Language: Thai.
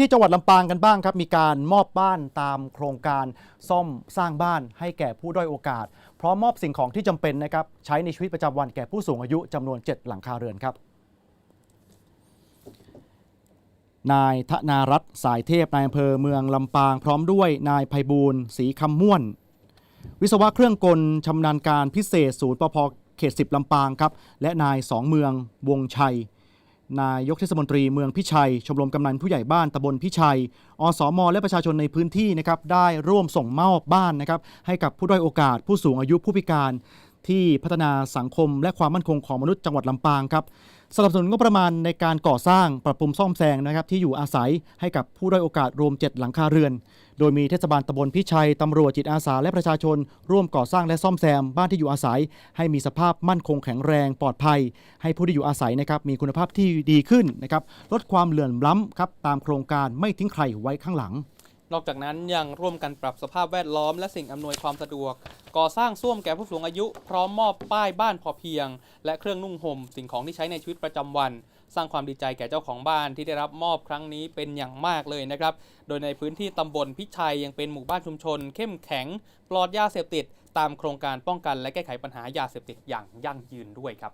ที่จังหวัดลำปางกันบ้างครับมีการมอบบ้านตามโครงการซ่อมสร้างบ้านให้แก่ผู้ด้อยโอกาส พร้อมมอบสิ่งของที่จำเป็นนะครับใช้ในชีวิตประจำวันแก่ผู้สูงอายุจำนวน 7 หลังคาเรือนครับนายธนารัตน์สายเทพนายอำเภอเมืองลำปาง พร้อมด้วยนายไพบูลศรีคำม่วน วิศวะเครื่องกลชำนาญการพิเศษศูนย์ปพเขต10ลำปางครับและนายสองเมืองวงชัย นายกเทศมนตรีเมืองพิชัย ชมรมกำนันผู้ใหญ่บ้านตำบลพิชัย อสมและประชาชนในพื้นที่นะครับได้ร่วมส่งมอบบ้านนะครับให้กับผู้ด้อยโอกาส ผู้สูงอายุผู้พิการ ที่พัฒนาสังคมและความมั่นคงของมนุษย์จังหวัดลำปางครับ สนับสนุนงบประมาณในการก่อสร้างปรับปรุงซ่อมแซงนะครับที่อยู่อาศัยให้กับผู้ด้อยโอกาสรวม 7 หลังคาเรือน โดยมีเทศบาลตำบลพิชัยตำรวจจิตอาสาและประชาชน ร่วมก่อสร้างและซ่อมแซมบ้านที่อยู่อาศัย ให้มีสภาพมั่นคงแข็งแรงปลอดภัย ให้ผู้ที่อยู่อาศัยนะครับมีคุณภาพที่ดีขึ้นนะครับลดความเหลื่อมล้ำครับตามโครงการไม่ทิ้งใครไว้ข้างหลัง นอกจากนั้นยังร่วมกันปรับสภาพแวดล้อมและสิ่งอำนวยความสะดวก ก่อสร้างส้วมแก่ผู้สูงอายุ พร้อมมอบป้ายบ้านพอเพียง และเครื่องนุ่งห่มสิ่งของที่ใช้ในชีวิตประจำวัน สร้างความดีใจแก่เจ้าของบ้านที่ได้รับมอบครั้งนี้เป็นอย่างมากเลยนะครับ โดยในพื้นที่ตำบลพิชัยยังเป็นหมู่บ้านชุมชน เข้มแข็ง ปลอดยาเสพติด ตามโครงการป้องกันและแก้ไขปัญหายาเสพติดอย่างยั่งยืนด้วยครับ